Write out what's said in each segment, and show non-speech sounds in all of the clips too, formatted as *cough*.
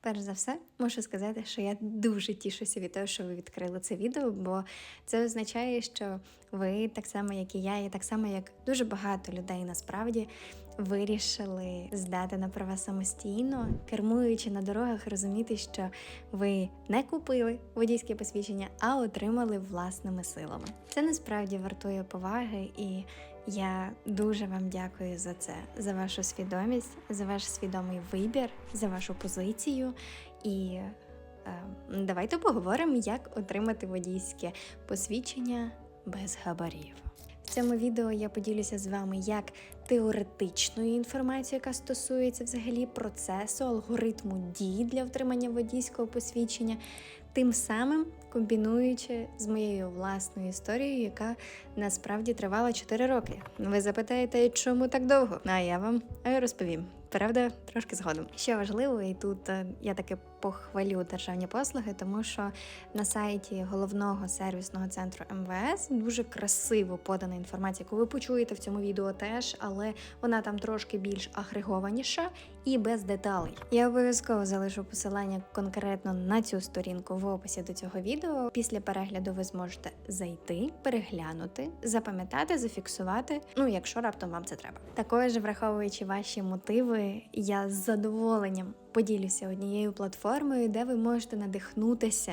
Перш за все, можу сказати, що я дуже тішуся від того, що ви відкрили це відео, бо це означає, що ви, так само як і я, і так само як дуже багато людей насправді вирішили здати на права самостійно, кермуючи на дорогах, розуміти, що ви не купили водійське посвідчення, а отримали власними силами. Це насправді вартує поваги і. Я дуже вам дякую за це, за вашу свідомість, за ваш свідомий вибір, за вашу позицію. І е, давайте поговоримо, як отримати водійське посвідчення без габарів. Цьому відео я поділюся з вами як теоретичною інформацією, яка стосується взагалі процесу, алгоритму дій для отримання водійського посвідчення, тим самим комбінуючи з моєю власною історією, яка насправді тривала 4 роки. Ви запитаєте, чому так довго? А я вам розповім. Правда, трошки згодом. Що важливо, і тут е, я таки похвалю державні послуги, тому що на сайті головного сервісного центру МВС дуже красиво подана інформація, яку ви почуєте в цьому відео теж, але вона там трошки більш агрегованіша і без деталей. Я обов'язково залишу посилання конкретно на цю сторінку в описі до цього відео. Після перегляду ви зможете зайти, переглянути, запам'ятати, зафіксувати. Ну, якщо раптом вам це треба. Також, враховуючи ваші мотиви, я з задоволенням поділюся однією платформою, де ви можете надихнутися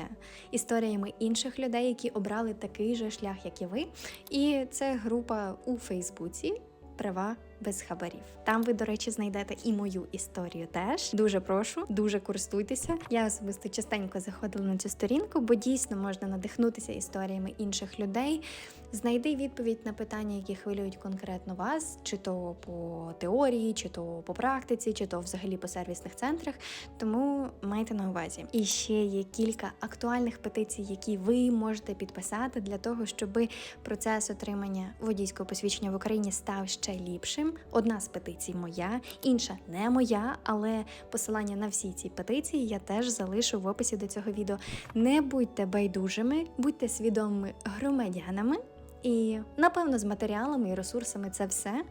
історіями інших людей, які обрали такий же шлях, як і ви. І це група у Фейсбуці. Права без хабарів. Там ви, до речі, знайдете і мою історію теж. Дуже прошу, дуже користуйтеся. Я особисто частенько заходила на цю сторінку, бо дійсно можна надихнутися історіями інших людей. Знайди відповідь на питання, які хвилюють конкретно вас, чи то по теорії, чи то по практиці, чи то взагалі по сервісних центрах. Тому майте на увазі. І ще є кілька актуальних петицій, які ви можете підписати для того, щоб процес отримання водійського посвідчення в Україні став ще ліпшим. Одна з петицій моя, інша не моя, але посилання на всі ці петиції я теж залишу в описі до цього відео. Не будьте байдужими, будьте свідомими громадянами. І напевно з матеріалами і ресурсами це все.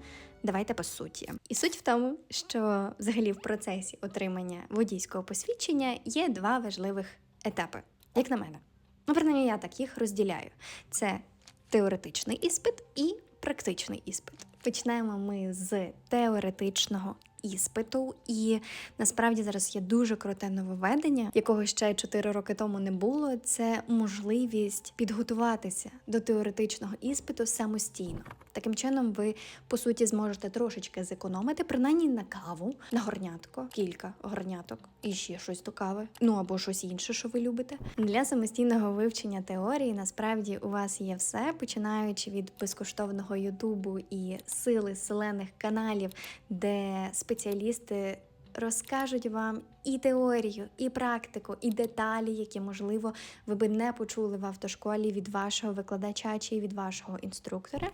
Давайте по суті. І суть в тому, що взагалі в процесі отримання водійського посвідчення є два важливих етапи, як на мене. Ну, принаймні, я так їх розділяю: це теоретичний іспит і практичний іспит. Почнемо ми з теоретичного іспиту, і насправді зараз є дуже круте нововведення, якого ще 4 роки тому не було. Це можливість підготуватися до теоретичного іспиту самостійно. Таким чином, ви по суті зможете трошечки зекономити, принаймні на каву, на горнятко, кілька горняток і ще щось до кави, ну або щось інше, що ви любите. Для самостійного вивчення теорії насправді у вас є все, починаючи від безкоштовного Ютубу і сили селених каналів, де спеціалісти розкажуть вам і теорію, і практику, і деталі, які, можливо, ви би не почули в автошколі від вашого викладача чи від вашого інструктора,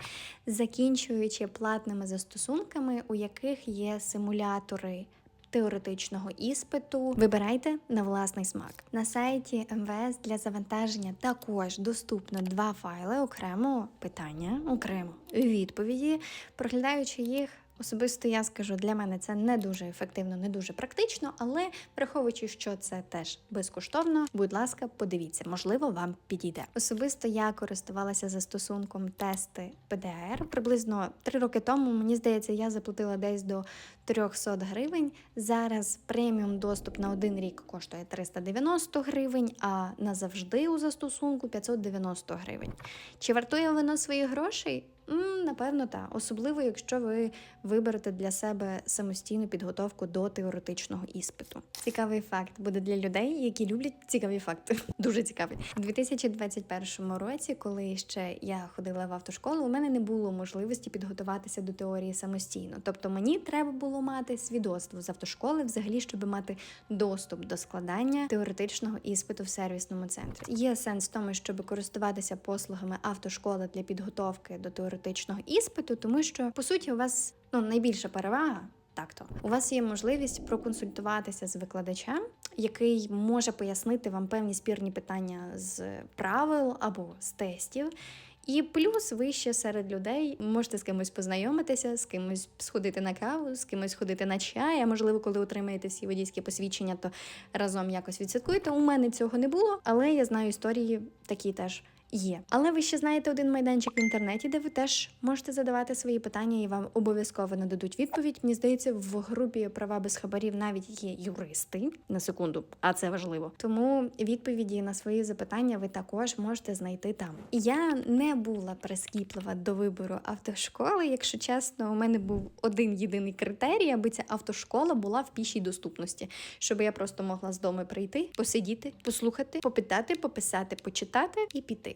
закінчуючи платними застосунками, у яких є симулятори. Теоретичного іспиту вибирайте на власний смак. На сайті МВС для завантаження також доступно два файли окремо питання, окремо відповіді. Проглядаючи їх, Особисто я скажу, для мене це не дуже ефективно, не дуже практично, але враховуючи, що це теж безкоштовно, будь ласка, подивіться, можливо, вам підійде. Особисто я користувалася застосунком тести ПДР. Приблизно три роки тому, мені здається, я заплатила десь до 300 гривень. Зараз преміум доступ на один рік коштує 390 гривень, а назавжди у застосунку 590 гривень. Чи вартує воно своїх грошей? Напевно, так. Особливо, якщо ви виберете для себе самостійну підготовку до теоретичного іспиту. Цікавий факт буде для людей, які люблять цікаві факти. *laughs* Дуже цікавий. У 2021 році, коли ще я ходила в автошколу, у мене не було можливості підготуватися до теорії самостійно. Тобто мені треба було мати свідоцтво з автошколи, взагалі, щоб мати доступ до складання теоретичного іспиту в сервісному центрі. Є сенс в тому, щоб користуватися послугами автошколи для підготовки до теоретичного іспиту, тому що по суті у вас ну найбільша перевага. Так то у вас є можливість проконсультуватися з викладачем, який може пояснити вам певні спірні питання з правил або з тестів. І плюс ви ще серед людей можете з кимось познайомитися, з кимось сходити на каву, з кимось сходити на чай. А можливо, коли отримаєте всі водійські посвідчення, то разом якось відсвяткуєте. У мене цього не було, але я знаю історії такі теж. Є, але ви ще знаєте один майданчик в інтернеті, де ви теж можете задавати свої питання, і вам обов'язково нададуть відповідь. Мені здається, в групі права без хабарів навіть є юристи на секунду, а це важливо. Тому відповіді на свої запитання ви також можете знайти там. Я не була прискіплива до вибору автошколи. Якщо чесно, у мене був один єдиний критерій, аби ця автошкола була в пішій доступності, щоб я просто могла з дому прийти, посидіти, послухати, попитати, пописати, почитати і піти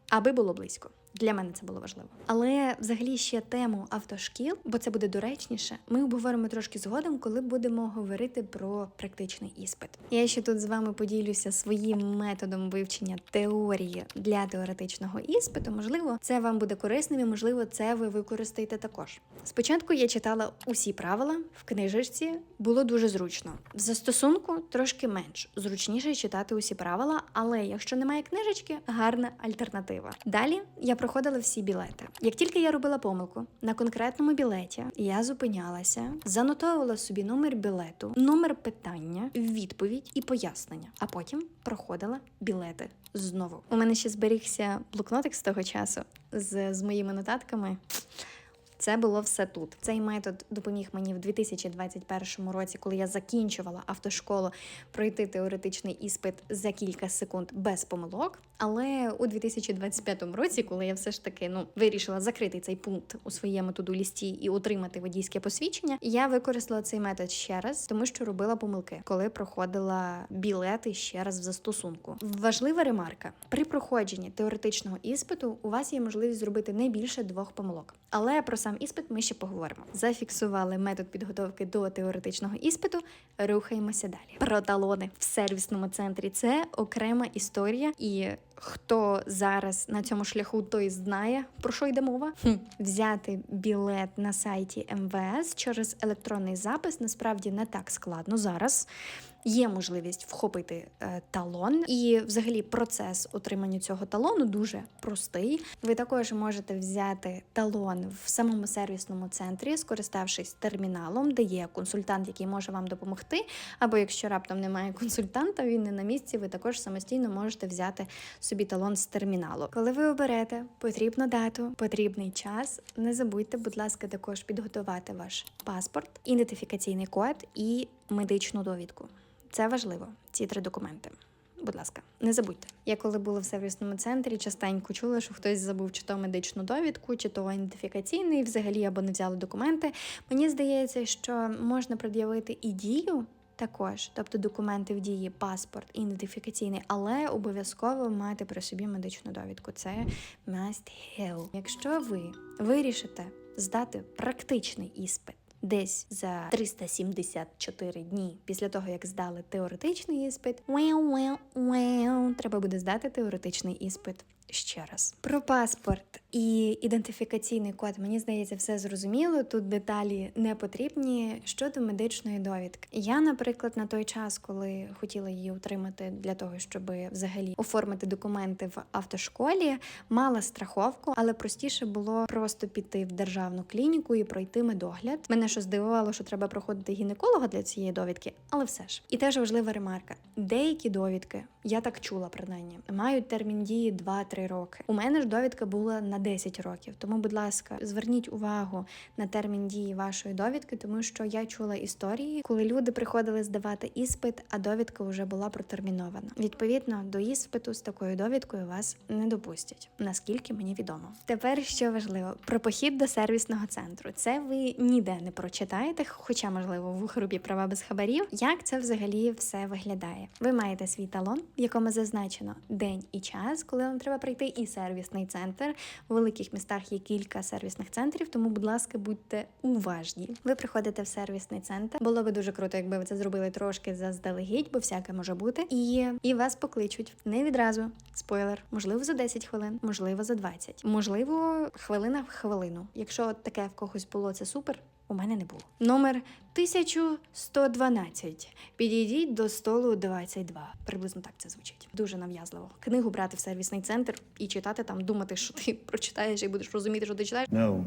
аби було близько. Для мене це було важливо. Але взагалі ще тему автошкіл, бо це буде доречніше. Ми обговоримо трошки згодом, коли будемо говорити про практичний іспит. Я ще тут з вами поділюся своїм методом вивчення теорії для теоретичного іспиту. Можливо, це вам буде корисним, і можливо, це ви використаєте також. Спочатку я читала усі правила в книжечці, було дуже зручно. В застосунку трошки менш зручніше читати усі правила, але якщо немає книжечки, гарна альтернатива. Далі я проходила всі білети. Як тільки я робила помилку на конкретному білеті, я зупинялася, занотовувала собі номер білету, номер питання, відповідь і пояснення, а потім проходила білети знову. У мене ще зберігся блокнотик з того часу з, з моїми нотатками. Це було все тут. Цей метод допоміг мені в 2021 році, коли я закінчувала автошколу, пройти теоретичний іспит за кілька секунд без помилок. Але у 2025 році, коли я все ж таки ну вирішила закрити цей пункт у своєму туду лісті і отримати водійське посвідчення, я використала цей метод ще раз, тому що робила помилки, коли проходила білети ще раз в застосунку. Важлива ремарка: при проходженні теоретичного іспиту у вас є можливість зробити не більше двох помилок. Але про сам іспит ми ще поговоримо. Зафіксували метод підготовки до теоретичного іспиту. Рухаємося далі. Про талони в сервісному центрі це окрема історія, і хто зараз на цьому шляху, той знає про що йде мова. Хм. Взяти білет на сайті МВС через електронний запис насправді не так складно зараз. Є можливість вхопити е, талон, і взагалі процес отримання цього талону дуже простий. Ви також можете взяти талон в самому сервісному центрі, скориставшись терміналом, де є консультант, який може вам допомогти. Або якщо раптом немає *laughs* консультанта, він не на місці, ви також самостійно можете взяти собі талон з терміналу. Коли ви оберете потрібну дату, потрібний час, не забудьте, будь ласка, також підготувати ваш паспорт, ідентифікаційний код і медичну довідку. Це важливо, ці три документи. Будь ласка, не забудьте. Я коли була в сервісному центрі, частенько чула, що хтось забув чи то медичну довідку, чи то ідентифікаційний, взагалі або не взяли документи. Мені здається, що можна пред'явити і дію. Також, тобто документи в дії, паспорт, ідентифікаційний, але обов'язково мати при собі медичну довідку. Це must have. Якщо ви вирішите здати практичний іспит десь за 374 дні після того, як здали теоретичний іспит, треба буде здати теоретичний іспит. Ще раз про паспорт і ідентифікаційний код. Мені здається, все зрозуміло. Тут деталі не потрібні щодо медичної довідки. Я, наприклад, на той час, коли хотіла її отримати для того, щоб взагалі оформити документи в автошколі, мала страховку, але простіше було просто піти в державну клініку і пройти медогляд. Мене що здивувало, що треба проходити гінеколога для цієї довідки, але все ж і теж важлива ремарка: деякі довідки, я так чула принаймні, мають термін дії 2-3 роки. У мене ж довідка була на 10 років. Тому, будь ласка, зверніть увагу на термін дії вашої довідки, тому що я чула історії, коли люди приходили здавати іспит, а довідка вже була протермінована. Відповідно, до іспиту з такою довідкою вас не допустять, наскільки мені відомо. Тепер що важливо про похід до сервісного центру. Це ви ніде не прочитаєте, хоча можливо в групі права без хабарів. Як це взагалі все виглядає? Ви маєте свій талон, в якому зазначено день і час, коли вам треба прийти, і сервісний центр. У великих містах є кілька сервісних центрів, тому, будь ласка, будьте уважні. Ви приходите в сервісний центр. Було би дуже круто, якби ви це зробили трошки заздалегідь, бо всяке може бути. І, і вас покличуть не відразу. Спойлер, можливо, за 10 хвилин, можливо, за 20. Можливо, хвилина в хвилину. Якщо таке в когось було, це супер. У мене не було. Номер 1112. Підійдіть до столу 22. Приблизно так це звучить. Дуже нав'язливо. Книгу брати в сервісний центр і читати там, думати, що ти *laughs* прочитаєш і будеш розуміти, що ти читаєш. No.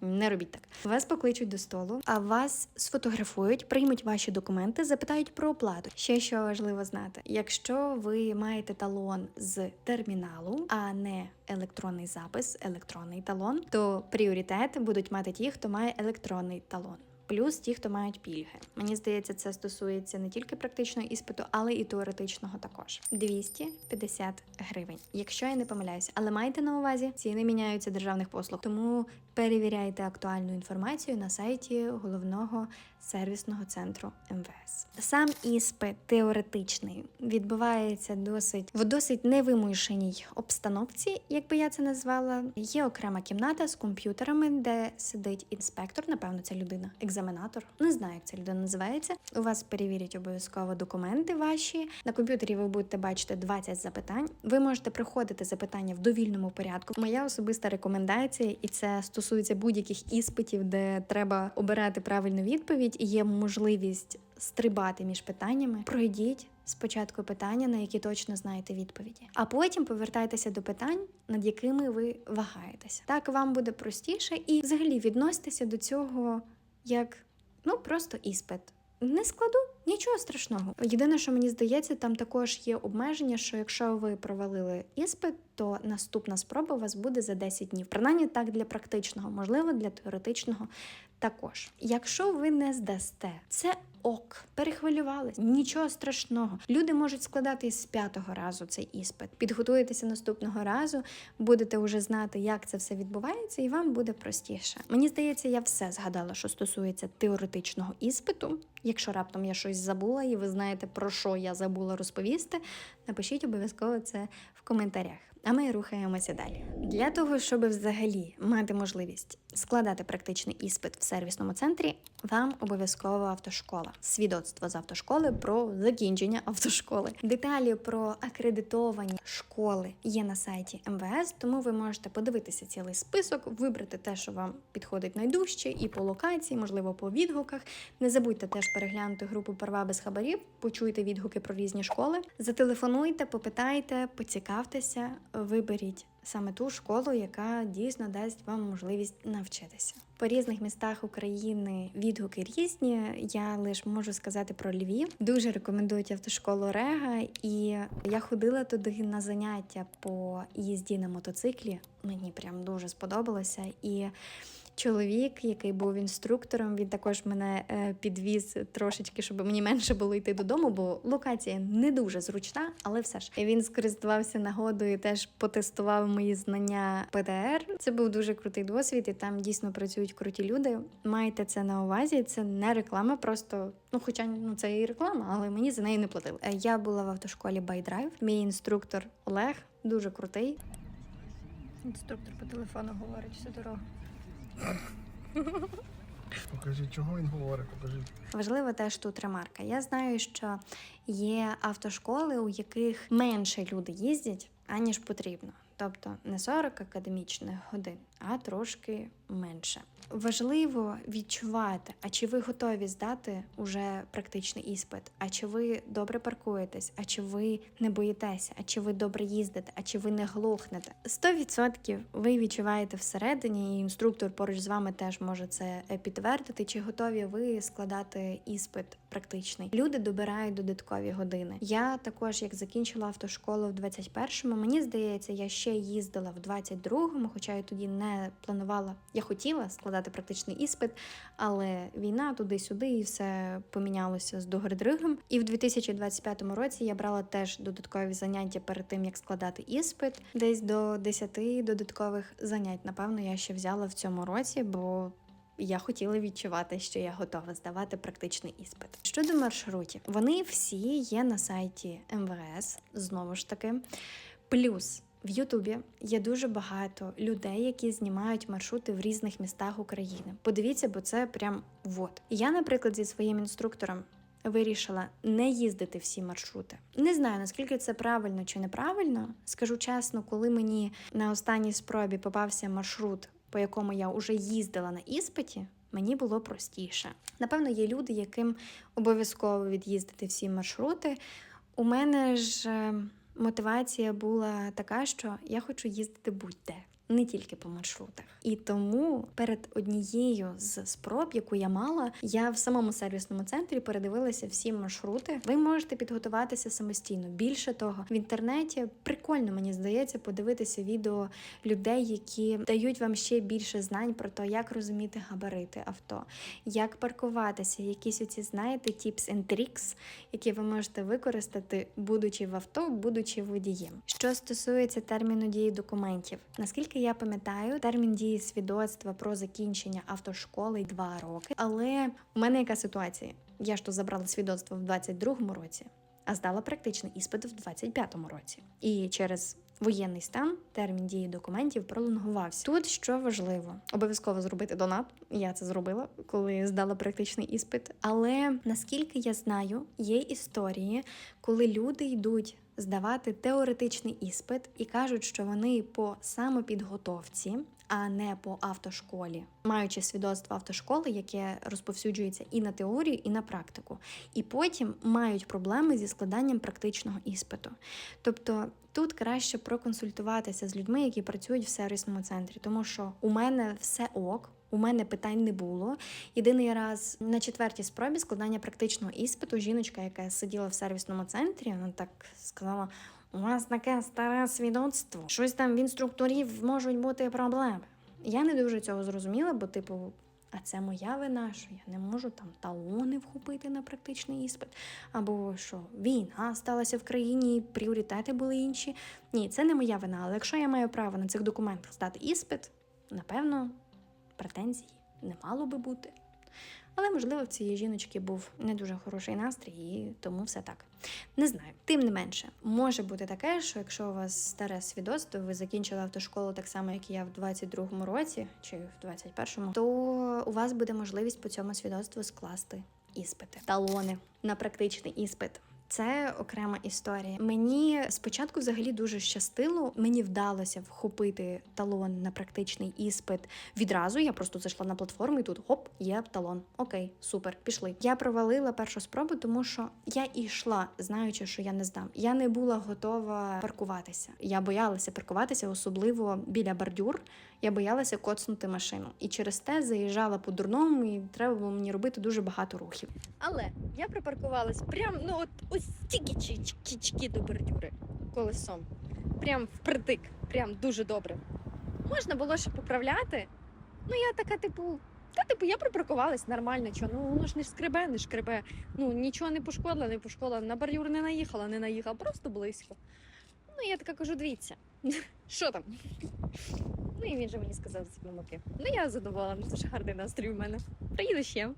Не робіть так. Вас покличуть до столу, а вас сфотографують, приймуть ваші документи, запитають про оплату. Ще що важливо знати: якщо ви маєте талон з терміналу, а не електронний запис, електронний талон, то пріоритет будуть мати ті, хто має електронний талон. Плюс ті, хто мають пільги. Мені здається, це стосується не тільки практичного іспиту, але і теоретичного також. 250 гривень, якщо я не помиляюся. Але майте на увазі, ціни міняються державних послуг, тому перевіряйте актуальну інформацію на сайті головного сервісного центру МВС. Сам іспит теоретичний відбувається досить в досить невимушеній обстановці, як би я це назвала. Є окрема кімната з комп'ютерами, де сидить інспектор. Напевно, це людина, екзаменатор. Не знаю, як ця людина називається. У вас перевірять обов'язково документи ваші. На комп'ютері ви будете бачити 20 запитань. Ви можете приходити запитання в довільному порядку. Моя особиста рекомендація, і це стосується будь-яких іспитів, де треба обирати правильну відповідь, і є можливість стрибати між питаннями. Пройдіть спочатку питання, на які точно знаєте відповіді, а потім повертайтеся до питань, над якими ви вагаєтеся. Так вам буде простіше, і взагалі відноситеся до цього як ну просто іспит. Не складу нічого страшного. Єдине, що мені здається, там також є обмеження, що якщо ви провалили іспит, то наступна спроба у вас буде за 10 днів. Принаймні так для практичного, можливо, для теоретичного також. Якщо ви не здасте, це ок, перехвилювались, нічого страшного. Люди можуть складати із п'ятого разу цей іспит. Підготуєтеся наступного разу, будете вже знати, як це все відбувається, і вам буде простіше. Мені здається, я все згадала, що стосується теоретичного іспиту. Якщо раптом я щось забула, і ви знаєте, про що я забула розповісти, напишіть обов'язково це в коментарях. А ми рухаємося далі. Для того, щоб взагалі мати можливість складати практичний іспит в сервісному центрі, вам обов'язково автошкола, свідоцтво з автошколи про закінчення автошколи. Деталі про акредитовані школи є на сайті МВС, тому ви можете подивитися цілий список, вибрати те, що вам підходить найдужче, і по локації, можливо, по відгуках. Не забудьте теж переглянути групу Парва без хабарів, почуйте відгуки про різні школи. Зателефонуйте, попитайте, поцікавтеся, виберіть саме ту школу, яка дійсно дасть вам можливість навчитися. По різних містах України відгуки різні. Я лише можу сказати про Львів. Дуже рекомендують автошколу Рега, і я ходила туди на заняття по їзді на мотоциклі. Мені прям дуже сподобалося і. Чоловік, який був інструктором, він також мене е, підвіз трошечки, щоб мені менше було йти додому, бо локація не дуже зручна, але все ж він скористувався нагодою, теж потестував мої знання ПДР. Це був дуже крутий досвід, і там дійсно працюють круті люди. Майте це на увазі. Це не реклама, просто ну, хоча ну це і реклама, але мені за неї не платили. Е, Я була в автошколі Байдрайв. Мій інструктор Олег дуже крутий. Інструктор по телефону говорить всю дорогу. Покажіть, чого він говорить, покажіть. Важлива теж тут ремарка. Я знаю, що є автошколи, у яких менше люди їздять, аніж потрібно. Тобто не 40 академічних годин, а трошки менше. Важливо відчувати, а чи ви готові здати уже практичний іспит, а чи ви добре паркуєтесь, а чи ви не боїтеся, а чи ви добре їздите, а чи ви не глохнете. 100% ви відчуваєте всередині, і інструктор поруч з вами теж може це е, підтвердити, чи готові ви складати іспит практичний. Люди добирають додаткові години. Я також, як закінчила автошколу в 21-му, мені здається, я ще їздила в 22-му, хоча я тоді не планувала. Я хотіла складати практичний іспит, але війна туди-сюди і все помінялося з догори-дригом. І в 2025 році я брала теж додаткові заняття перед тим, як складати іспит. Десь до 10 додаткових занять. Напевно, я ще взяла в цьому році, бо я хотіла відчувати, що я готова здавати практичний іспит. Щодо маршрутів, вони всі є на сайті МВС, знову ж таки. Плюс в Ютубі є дуже багато людей, які знімають маршрути в різних містах України. Подивіться, бо це прям вот. Я, наприклад, зі своїм інструктором. Вирішила не їздити всі маршрути. Не знаю наскільки це правильно чи неправильно. Скажу чесно, коли мені на останній спробі попався маршрут, по якому я вже їздила на іспиті, мені було простіше. Напевно, є люди, яким обов'язково від'їздити всі маршрути. У мене ж е, мотивація була така, що я хочу їздити будь-де. Не тільки по маршрутах, і тому перед однією з спроб, яку я мала, я в самому сервісному центрі передивилася всі маршрути. Ви можете підготуватися самостійно. Більше того, в інтернеті прикольно мені здається подивитися відео людей, які дають вам ще більше знань про те, як розуміти габарити авто, як паркуватися, якісь оці, знаєте, tips and tricks, які ви можете використати, будучи в авто, будучи водієм. Що стосується терміну дії документів, наскільки я пам'ятаю, термін дії свідоцтва про закінчення автошколи 2 роки. Але у мене яка ситуація? Я ж то забрала свідоцтво в 22-му році, а здала практичний іспит в 25-му році. І через воєнний стан термін дії документів пролонгувався. Тут що важливо, обов'язково зробити донат. Я це зробила, коли здала практичний іспит. Але наскільки я знаю, є історії, коли люди йдуть здавати теоретичний іспит і кажуть, що вони по самопідготовці, а не по автошколі, маючи свідоцтво автошколи, яке розповсюджується і на теорію, і на практику, і потім мають проблеми зі складанням практичного іспиту. Тобто тут краще проконсультуватися з людьми, які працюють в сервісному центрі, тому що у мене все ок. У мене питань не було. Єдиний раз на четвертій спробі складання практичного іспиту жіночка, яка сиділа в сервісному центрі, вона так сказала: у вас таке старе свідоцтво, щось там в інструкторів можуть бути проблеми. Я не дуже цього зрозуміла, бо, типу, а це моя вина, що я не можу там талони вхопити на практичний іспит, або що війна сталася в країні, пріоритети були інші. Ні, це не моя вина. Але якщо я маю право на цих документах здати іспит, напевно, претензій не мало би бути. Але, можливо, в цієї жіночки був не дуже хороший настрій, і тому все так. Не знаю. Тим не менше, може бути таке, що якщо у вас старе свідоцтво, ви закінчили автошколу так само, як і я в 22-му році чи в 21-му, то у вас буде можливість по цьому свідоцтву скласти іспити, талони на практичний іспит. Це окрема історія. Мені спочатку взагалі дуже щастило. Мені вдалося вхопити талон на практичний іспит відразу. Я просто зайшла на платформу і тут хоп, є талон. Окей, супер, пішли. Я провалила першу спробу, тому що я йшла, знаючи, що я не здам. Я не була готова паркуватися. Я боялася паркуватися, особливо біля бордюр. Я боялася коцнути машину. І через те заїжджала по дурному, і треба було мені робити дуже багато рухів. Але я припаркувалась прям ну от ось тільки до бордюри колесом. Прям впритик, прям дуже добре. Можна було ще поправляти. Ну я така, типу, та типу, я припаркувалась нормально, що ну воно ж не шкребе, не шкребе. Ну нічого не пошкодила, не пошкодила. На бордюр не наїхала, не наїхала, просто близько. Ну я така кажу, дивіться, *laughs* що там? Ну і він же мені сказав навпаки. Ну я задоволена, дуже гарний настрій у мене. Приїду ще.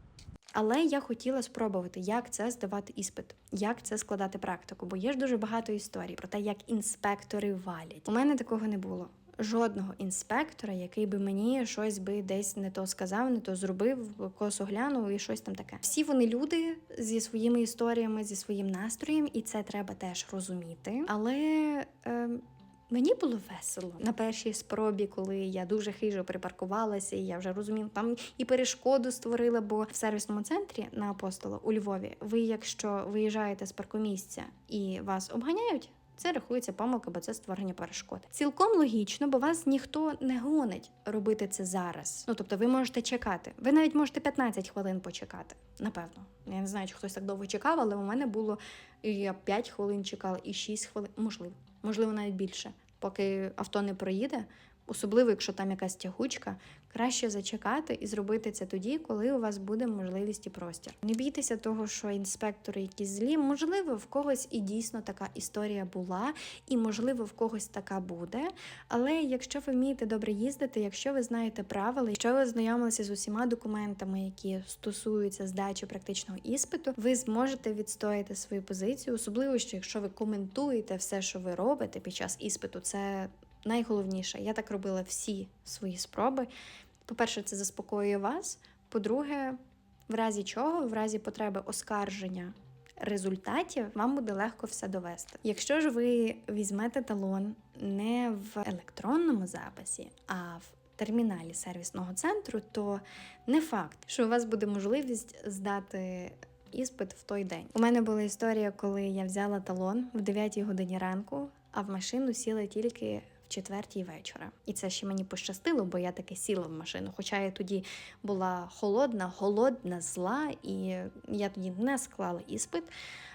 Але я хотіла спробувати, як це здавати іспит, як це складати практику, бо є ж дуже багато історій про те, як інспектори валять. У мене такого не було. Жодного інспектора, який би мені щось би десь не то сказав, не то зробив, косо глянув і щось там таке. Всі вони люди зі своїми історіями, зі своїм настроєм, і це треба теж розуміти. Але е, Мені було весело на першій спробі, коли я дуже хижо припаркувалася, і я вже розуміла, там і перешкоду створила, бо в сервісному центрі на апостола у Львові, ви, якщо виїжджаєте з паркомісця і вас обганяють. Це рахується помилка, бо це створення перешкод. Цілком логічно, бо вас ніхто не гонить робити це зараз. Ну тобто, ви можете чекати. Ви навіть можете 15 хвилин почекати. Напевно, я не знаю, чи хтось так довго чекав, але у мене було я 5 хвилин чекала, і 6 хвилин, можливо, можливо, навіть більше поки авто не проїде, особливо якщо там якась тягучка, краще зачекати і зробити це тоді, коли у вас буде можливість і простір. Не бійтеся того, що інспектори якісь злі. Можливо, в когось і дійсно така історія була, і можливо в когось така буде. Але якщо ви вмієте добре їздити, якщо ви знаєте правила, якщо ви знайомилися з усіма документами, які стосуються здачі практичного іспиту, ви зможете відстояти свою позицію, особливо що якщо ви коментуєте все, що ви робите під час іспиту, це найголовніше. Я так робила всі свої спроби. По-перше, це заспокоює вас. По-друге, в разі чого, в разі потреби оскарження результатів, вам буде легко все довести. Якщо ж ви візьмете талон не в електронному записі, а в терміналі сервісного центру, то не факт, що у вас буде можливість здати іспит в той день. У мене була історія, коли я взяла талон в 9 годині ранку, а в машину сіла тільки четвертій вечора. І це ще мені пощастило, бо я таки сіла в машину. Хоча я тоді була холодна, голодна, зла, і я тоді не склала іспит.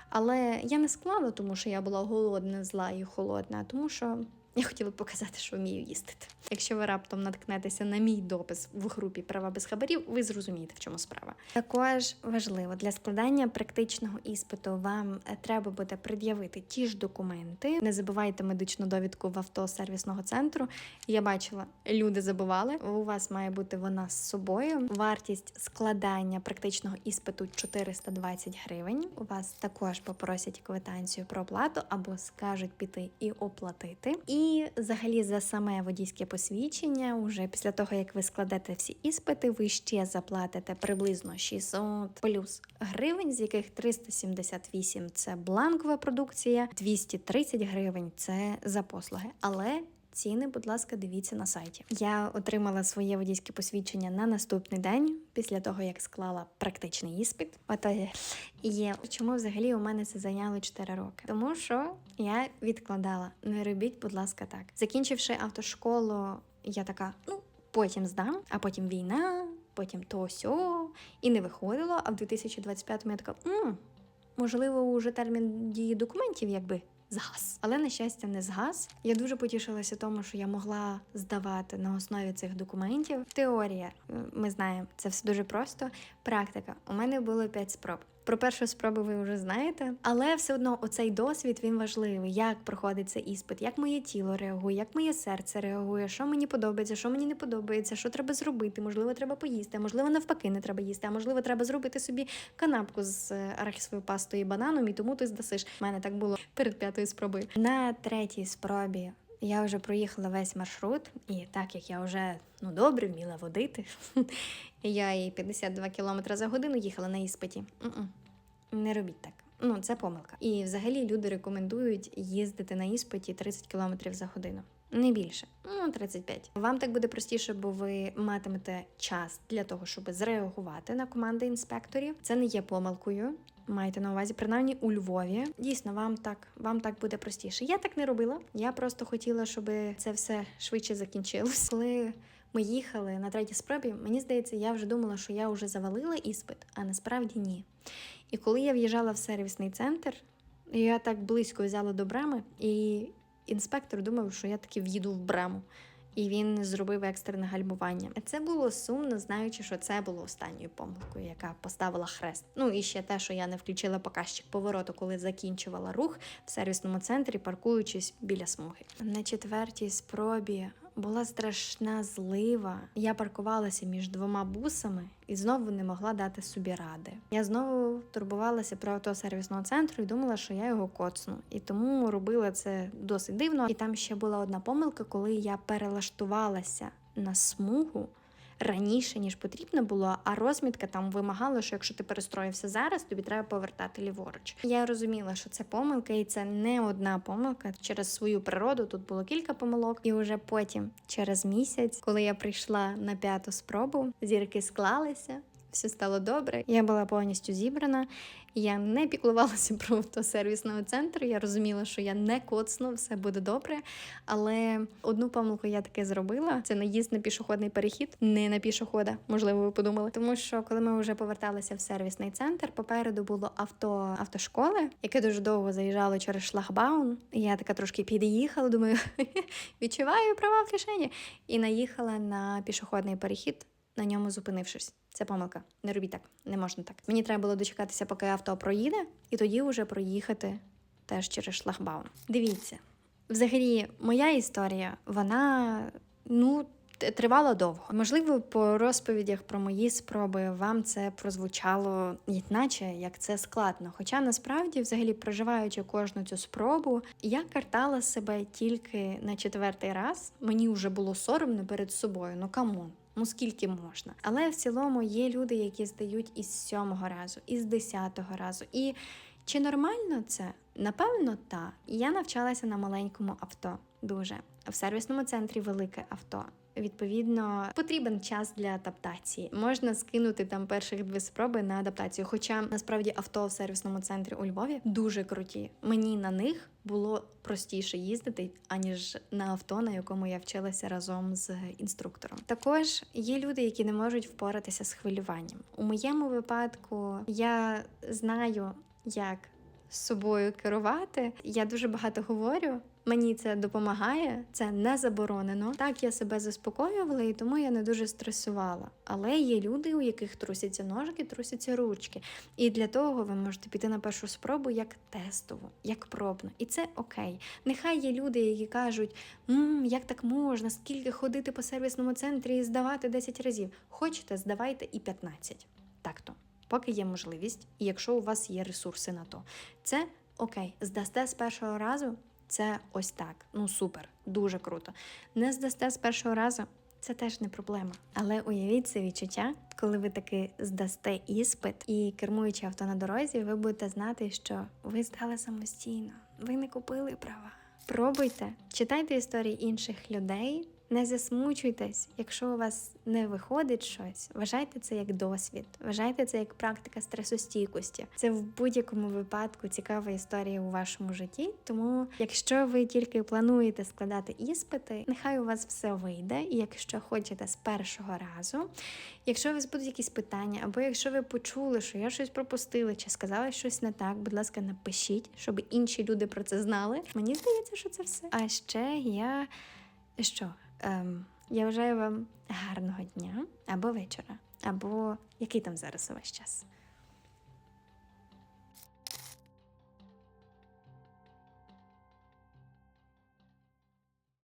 Але я не склала, тому що я була голодна, зла і холодна, тому що я хотіла показати, що вмію їстити. Якщо ви раптом наткнетеся на мій допис в групі права без хабарів, ви зрозумієте, в чому справа. Також важливо для складання практичного іспиту вам е, треба буде пред'явити ті ж документи. Не забувайте медичну довідку в авто сервісного центру. Я бачила, люди забували. У вас має бути вона з собою. Вартість складання практичного іспиту 420 гривень. У вас також попросять квитанцію про оплату або скажуть піти і оплатити. І взагалі за саме водійське посвідчення, уже після того як ви складете всі іспити, ви ще заплатите приблизно 600 плюс гривень, з яких 378 – це бланкова продукція, 230 гривень це за послуги. Але Ціни, будь ласка, дивіться на сайті. Я отримала своє водійське посвідчення на наступний день, після того як склала практичний іспит. Ото є чому взагалі у мене це зайняло 4 роки. Тому що я відкладала. Не робіть, будь ласка, так. Закінчивши автошколу, я така, ну потім здам, а потім війна, потім то сьо, і не виходило. А в 2025-му я така, м можливо, уже термін дії документів, якби згас. Але на щастя, не згас. Я дуже потішилася тому, що я могла здавати на основі цих документів. Теорія, ми знаємо, це все дуже просто. Практика. У мене було 5 спроб. Про першу спробу ви вже знаєте, але все одно оцей досвід він важливий. Як проходить цей іспит, як моє тіло реагує, як моє серце реагує, що мені подобається, що мені не подобається, що треба зробити. Можливо, треба поїсти, а можливо, навпаки, не треба їсти. А можливо, треба зробити собі канапку з арахісовою пастою і бананом, і тому ти здасиш. У мене так було перед п'ятою спробою. На третій спробі. Я вже проїхала весь маршрут, і так як я вже ну добре вміла водити, *laughs* я і 52 км за годину їхала на іспиті. Не робіть так. Ну, це помилка. І взагалі люди рекомендують їздити на іспиті 30 км за годину. Не більше, ну 35. Вам так буде простіше, бо ви матимете час для того, щоб зреагувати на команди інспекторів. Це не є помилкою. Майте на увазі, принаймні у Львові. Дійсно, вам так вам так буде простіше. Я так не робила. Я просто хотіла, щоб це все швидше закінчилось. Коли ми їхали на третій спробі, мені здається, я вже думала, що я вже завалила іспит, а насправді ні. І коли я в'їжджала в сервісний центр, я так близько взяла до брами, і інспектор думав, що я таки в'їду в браму. І він зробив екстрене гальмування. Це було сумно, знаючи, що це було останньою помилкою, яка поставила хрест. Ну і ще те, що я не включила показчик повороту, коли закінчувала рух в сервісному центрі, паркуючись біля смуги. На четвертій спробі була страшна злива. Я паркувалася між двома бусами і знову не могла дати собі ради. Я знову турбувалася про авто сервісного центру і думала, що я його коцну. І тому робила це досить дивно. І там ще була одна помилка, коли я перелаштувалася на смугу. Раніше ніж потрібно було, а розмітка там вимагала, що якщо ти перестроївся зараз, тобі треба повертати ліворуч. Я розуміла, що це помилка, і це не одна помилка. Через свою природу тут було кілька помилок, і вже потім, через місяць, коли я прийшла на п'яту спробу, зірки склалися. Все стало добре. Я була повністю зібрана. Я не піклувалася *laughs* про автосервісного центру. Я розуміла, що я не коцну, все буде добре. Але одну помилку я таки зробила: це наїзд на пішохідний перехід, не на пішохода, можливо, ви подумали. Тому що коли ми вже поверталися в сервісний центр, попереду було авто автошколи, яке дуже довго заїжджало через шлагбаун. Я така трошки під'їхала, думаю, *laughs* відчуваю права в кишені, і наїхала на пішохідний перехід. На ньому зупинившись, це помилка. Не робіть так, не можна так. Мені треба було дочекатися, поки авто проїде, і тоді вже проїхати теж через шлагбаум. Дивіться, взагалі, моя історія, вона ну. т- Тривала довго. Можливо, по розповідях про мої спроби вам це прозвучало наче як це складно. Хоча насправді, взагалі, проживаючи кожну цю спробу, я картала себе тільки на четвертий раз. Мені вже було соромно перед собою. Ну камон. Ну скільки можна, але в цілому є люди, які здають із сьомого разу, із десятого разу. І чи нормально це? Напевно, так. Я навчалася на маленькому авто дуже в сервісному центрі велике авто. Відповідно потрібен час для адаптації. Можна скинути там перших дві спроби на адаптацію. Хоча насправді авто в сервісному центрі у Львові дуже круті. Мені на них було простіше їздити, аніж на авто, на якому я вчилася разом з інструктором. Також є люди, які не можуть впоратися з хвилюванням. У моєму випадку я знаю, як собою керувати. Я дуже багато говорю. Мені це допомагає, це не заборонено. Так я себе заспокоювала, і тому я не дуже стресувала. Але є люди, у яких трусяться ножки, трусяться ручки. І для того ви можете піти на першу спробу як тестову, як пробну. І це окей. Нехай є люди, які кажуть, М, як так можна, скільки ходити по сервісному центрі і здавати 10 разів. Хочете, здавайте і 15. Так то, поки є можливість, і якщо у вас є ресурси на то. Це окей. Здасте з першого разу, це ось так. Ну супер, дуже круто. Не здасте з першого разу. Це теж не проблема. Але уявіть це відчуття, коли ви таки здасте іспит і кермуючи авто на дорозі, ви будете знати, що ви здали самостійно, ви не купили права. Пробуйте, читайте історії інших людей, не засмучуйтесь, якщо у вас не виходить щось. Вважайте це як досвід, вважайте це як практика стресостійкості. Це в будь-якому випадку цікава історія у вашому житті. Тому, якщо ви тільки плануєте складати іспити, нехай у вас все вийде. І якщо хочете з першого разу, якщо у вас будуть якісь питання, або якщо ви почули, що я щось пропустила, чи сказала щось не так, будь ласка, напишіть, щоб інші люди про це знали. Мені здається, що це все. А ще я що? Ем, я вважаю вам гарного дня або вечора, або який там зараз у вас час.